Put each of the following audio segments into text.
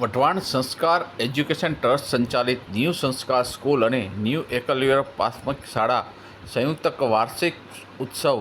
Wadhwan Sanskar education trust સંચાલિત new Sanskar school અને new Eklavya પ્રાથમિક શાળા સંયુક્ત વાર્ષિક ઉત્સવ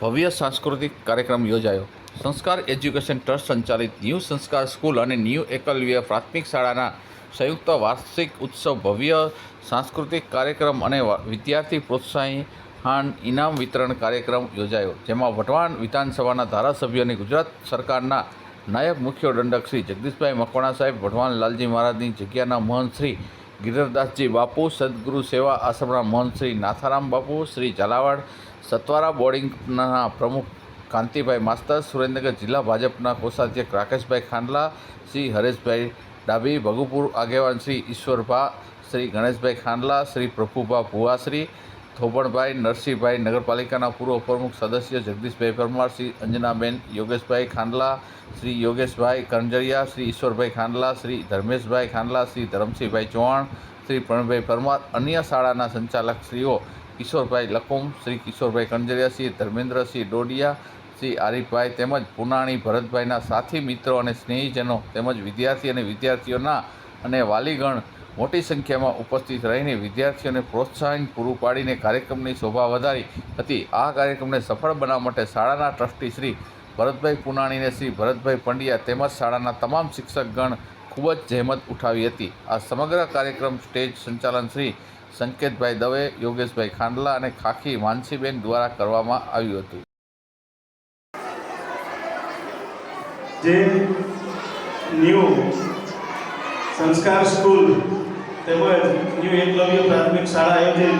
ભવ્ય સાંસ્કૃતિક કાર્યક્રમ યોજાયો. સંસ્કાર એજ્યુકેશન ટ્રસ્ટ સંચાલિત ન્યૂ સંસ્કાર સ્કૂલ અને ન્યૂ એકલવ્ય પ્રાથમિક શાળાના સંયુક્ત વાર્ષિક ઉત્સવ ભવ્ય સાંસ્કૃતિક કાર્યક્રમ અને વિદ્યાર્થી પ્રોત્સાહન ઇનામ વિતરણ કાર્યક્રમ યોજાયો. જેમાં વઢવાણ વિધાનસભાના ધારાસભ્ય અને ગુજરાત સરકારના નાયબ મુખ્ય દંડક શ્રી જગદીશભાઈ મકવાણા સાહેબ, ભગવાન લાલજી મહારાજની જગ્યાના મહંત શ્રી ગિરધરદાસજી બાપુ, સદગુરુ સેવા આશ્રમના મહંત શ્રી નાથારામ બાપુ, શ્રી ઝાલાવાડ, સત્વારા બોર્ડિંગના પ્રમુખ કાંતિભાઈ માસ્તર, સુરેન્દ્રનગર જિલ્લા ભાજપના કોષાધ્યક્ષ રાકેશભાઈ ખાંડલા, શ્રી હરેશભાઈ ડાબી ભગુપુર આગેવાન શ્રી ઈશ્વરભા, શ્રી ગણેશભાઈ ખાંડલા, શ્રી પ્રભુભા ભુવાશ્રી થોબણભાઈ નરસિંહભાઈ, નગરપાલિકાના પૂર્વ પ્રમુખ સદસ્ય જગદીશભાઈ પરમાર, શ્રી અંજનાબેન યોગેશભાઈ ખાંડલા, શ્રી યોગેશભાઈ કરંજરિયા, શ્રી ઈશ્વરભાઈ ખાંડલા, શ્રી ધર્મેશભાઈ ખાંડલા, શ્રી ધરમસિંહભાઈ ચૌહાણ, શ્રી પ્રણભાઈ પરમાર, અન્ય શાળાના સંચાલક શ્રીઓ કિશોરભાઈ લખુમ શ્રી કિશોરભાઈ કંજરિયા શ્રી ધર્મેન્દ્રસિંહ ડોડિયા, શ્રી આરીફભાઈ તેમજ પુનાણી, ભરતભાઈના સાથી મિત્રો અને સ્નેહીજનો તેમજ વિદ્યાર્થી અને વિદ્યાર્થીઓના અને વાલીગણ મોટી સંખ્યામાં ઉપસ્થિત રહીને વિદ્યાર્થીઓને પ્રોત્સાહન પૂરું પાડીને કાર્યક્રમની શોભા વધારી હતી. આ કાર્યક્રમને સફળ બનાવવા માટે શાળાના ટ્રસ્ટી શ્રી ભરતભાઈ પુનાણીને શ્રી ભરતભાઈ પંડ્યા તેમજ શાળાના તમામ શિક્ષકગણ ખૂબ જ જહેમત ઉઠાવી હતી. આ સમગ્ર કાર્યક્રમ સ્ટેજ સંચાલન શ્રી સંકેતભાઈ દવે, યોગેશભાઈ ખાંડલા અને ખાખી માનસીબેન દ્વારા કરવામાં આવ્યું હતું. જે ન્યૂ સંસ્કાર સ્કૂલ તેમજ ન્યુ એકલવ્ય પ્રાથમિક શાળા આયોજિત.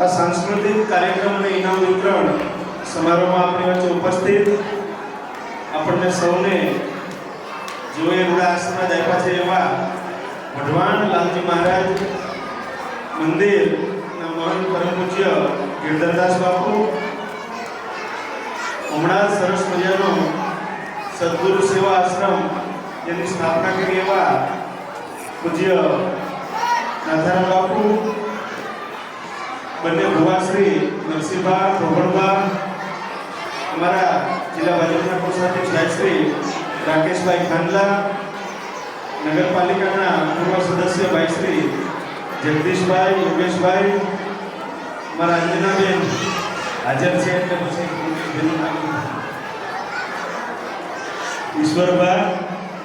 આ સાંસ્કૃતિક કાર્યક્રમ અને ઇનામ વિતરણ સમારોહમાં આપણી વચ્ચે ઉપસ્થિત. આપણને સૌને જોએ રૂડા આશીર્વાદ આપ્યા છે એવા વઢવાણ લાલજી મહારાજ મંદિરના મહાન પરમ પૂજ્ય ગિરધરદાસ બાપુ, હમણાં સરસ મજાનો સદગુરુ સેવા આશ્રમ જેની સ્થાપના કરી એવા પૂજ્ય નાથારામ બાપુ, બંને ભુવાશ્રી નરસિંહભા ધોબણભા અમારા જિલ્લા ભાજપના કોષાધ્યક્ષ સાહેબશ્રી રાકેશભાઈ ખાંડલા, નગરપાલિકાના પૂર્વ સદસ્ય ભાઈશ્રી જગદીશભાઈ, યોગેશભાઈ, અમારા અંજનાબેન હાજર છે એટલે પછી યોગેશભાઈનું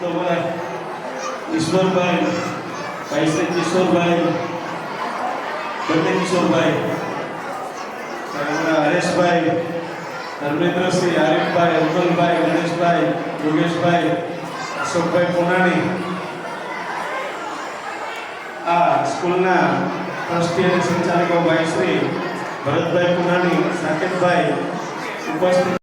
લીધું. ઈશ્વરભાઈ ભાઈ શ્રી કિશોરભાઈ, બંને કિશોરભાઈ અમારા હરેશભાઈ, ધર્મેન્દ્રસિંહ આરિફભાઈ અબ્દુલભાઈ ગણેશભાઈ, યોગેશભાઈ, અશોકભાઈ પુનાણી આ સ્કૂલના ટ્રસ્ટી અને સંચાલકો ભાઈ શ્રી ભરતભાઈ પુનાણી, સાકેતભાઈ ઉપસ્થિત